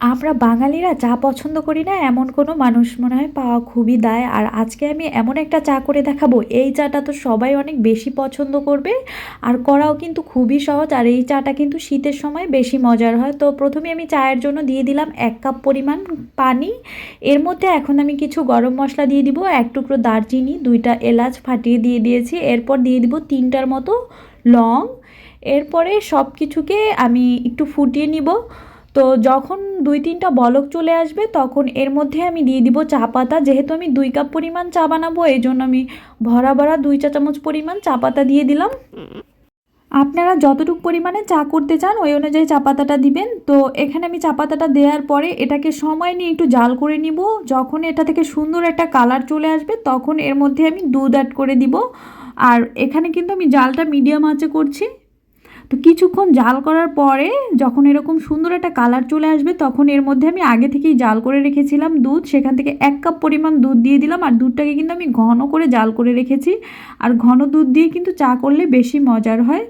আমরা বাঙালিরা চা পছন্দ করি না, এমন কোনো মানুষ মনে হয় পাওয়া খুবই দায়। আর আজকে আমি এমন একটা চা করে দেখাবো। এই চাটা তো সবাই অনেক বেশি পছন্দ করবে। আর করাও কিন্তু খুবই সহজ। আর এই চাটা কিন্তু শীতের সময় বেশি মজার হয়। তো প্রথমে আমি চায়ের জন্য দিয়ে দিলাম এক কাপ পরিমাণ পানি। এর মধ্যে এখন আমি কিছু গরম মশলা দিয়ে দিব, এক টুকরো দারচিনি, দুইটা এলাচ ফাটিয়ে দিয়ে দিয়েছি। এরপর দিয়ে দিব তিনটার মতো লং। এরপরে সব কিছুকে আমি একটু ফুটিয়ে নিব। তো যখন দুই তিনটা বলক চলে আসবে, তখন এর মধ্যে আমি দিয়ে দিব চা পাতা। যেহেতু আমি দুই কাপ পরিমাণ চা বানাবো, এই জন্য আমি ভরা ভরা দুই চা চামচ পরিমাণ চা পাতা দিয়ে দিলাম। আপনারা যতটুকু পরিমাণে চা করতে চান, ওই অনুযায়ী চা পাতাটা দিবেন। তো এখানে আমি চা পাতাটা দেওয়ার পরে এটাকে সময় নিয়ে একটু জাল করে নিব। যখন এটা থেকে সুন্দর একটা কালার চলে আসবে, তখন এর মধ্যে আমি দুধ অ্যাড করে দিব। আর এখানে কিন্তু আমি জালটা মিডিয়াম আঁচে করছি। তো কিছুক্ষণ জাল করার পরে যখন এরকম সুন্দর একটা কালার চলে আসবে, তখন এর মধ্যে আমি আগে থেকেই জাল করে রেখেছিলাম দুধ। সেখান থেকে এক কাপ পরিমাণ দুধ দিয়ে দিলাম আর দুধটাকে কিন্তু আমি ঘন করে জাল করে রেখেছি। আর ঘন দুধ দিয়ে কিন্তু চা করলে বেশি মজার হয়।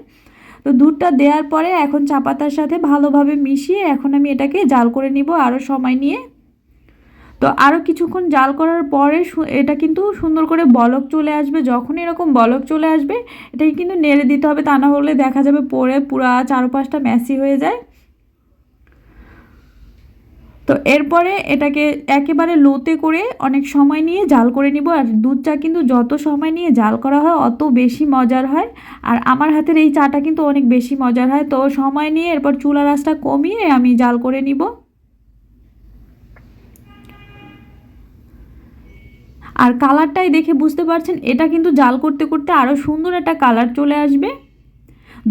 তো দুধটা দেওয়ার পরে এখন চা পাতার সাথে ভালোভাবে মিশিয়ে এখন আমি এটাকে জাল করে নিব আরও সময় নিয়ে। তো আরও কিছুক্ষণ জাল করার পরে এটা কিন্তু সুন্দর করে বলক চলে আসবে। যখন এরকম বলক চলে আসবে, এটাকে কিন্তু নেড়ে দিতে হবে। তা না হলে দেখা যাবে পরে পুরা চারপাশটা ম্যাসি হয়ে যায়। তো এরপরে এটাকে একেবারে লোতে করে অনেক সময় নিয়ে জাল করে নিব। আর দুধ চা কিন্তু যত সময় নিয়ে জাল করা হয়, অত বেশি মজার হয়। আর আমার হাতের এই চাটা কিন্তু অনেক বেশি মজার হয়। তো সময় নিয়ে এরপর চুলা রাসটা কমিয়ে আমি জাল করে নিব। আর কালারটাই দেখে বুঝতে পারছেন, এটা কিন্তু জাল করতে করতে আরও সুন্দর একটা কালার চলে আসবে।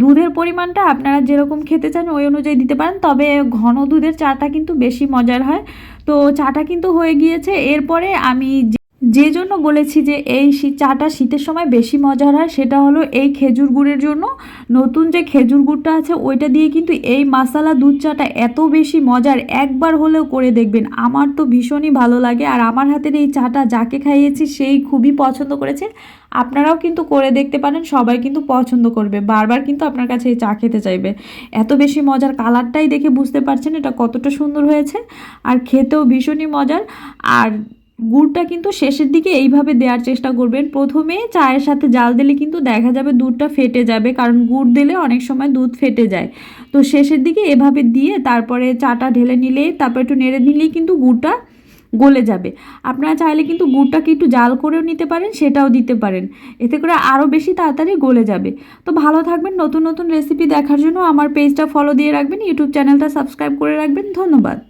দুধের পরিমাণটা আপনারা যেরকম খেতে চান ওই অনুযায়ী দিতে পারেন, তবে ঘন দুধের চাটা কিন্তু বেশি মজার হয়। তো চাটা কিন্তু হয়ে গিয়েছে, এরপরে আমি যে জন্য বলেছি যে এই চাটা শীতের সময় বেশি মজার হয়, সেটা হলো এই খেজুর গুড়ের জন্য। নতুন যে খেজুর গুড়টা আছে, ওইটা দিয়ে কিন্তু এই মাসালা দুধ চাটা এত বেশি মজার, একবার হলেও করে দেখবেন। আমার তো ভীষণই ভালো লাগে আর আমার হাতের এই চাটা যাকে খাইয়েছি, সেই খুবই পছন্দ করেছে। আপনারাও কিন্তু করে দেখতে পারেন, সবাই কিন্তু পছন্দ করবে। বারবার কিন্তু আপনার কাছে এই চা খেতে চাইবে। এত বেশি মজার কালারটাই দেখে বুঝতে পারছেন এটা কতটা সুন্দর হয়েছে। আর খেতেও ভীষণই মজার। আর গুড়টা কিন্তু শেষের দিকে এইভাবে দেওয়ার চেষ্টা করবেন। প্রথমে চায়ের সাথে জাল দিলে কিন্তু দেখা যাবে দুধটা ফেটে যাবে, কারণ গুড় দিলে অনেক সময় দুধ ফেটে যায়। তো শেষের দিকে এভাবে দিয়ে তারপরে চাটা ঢেলে নিলে, তারপর একটু নেড়ে নিলেই কিন্তু গুড়টা গলে যাবে। আপনারা চাইলে কিন্তু গুড়টাকে একটু জাল করেও নিতে পারেন, সেটাও দিতে পারেন। এতে করে আরও বেশি তাড়াতাড়ি গলে যাবে। তো ভালো থাকবেন, নতুন নতুন রেসিপি দেখার জন্য আমার পেজটা ফলো দিয়ে রাখবেন ইউটিউব চ্যানেলটা সাবস্ক্রাইব করে রাখবেন। ধন্যবাদ।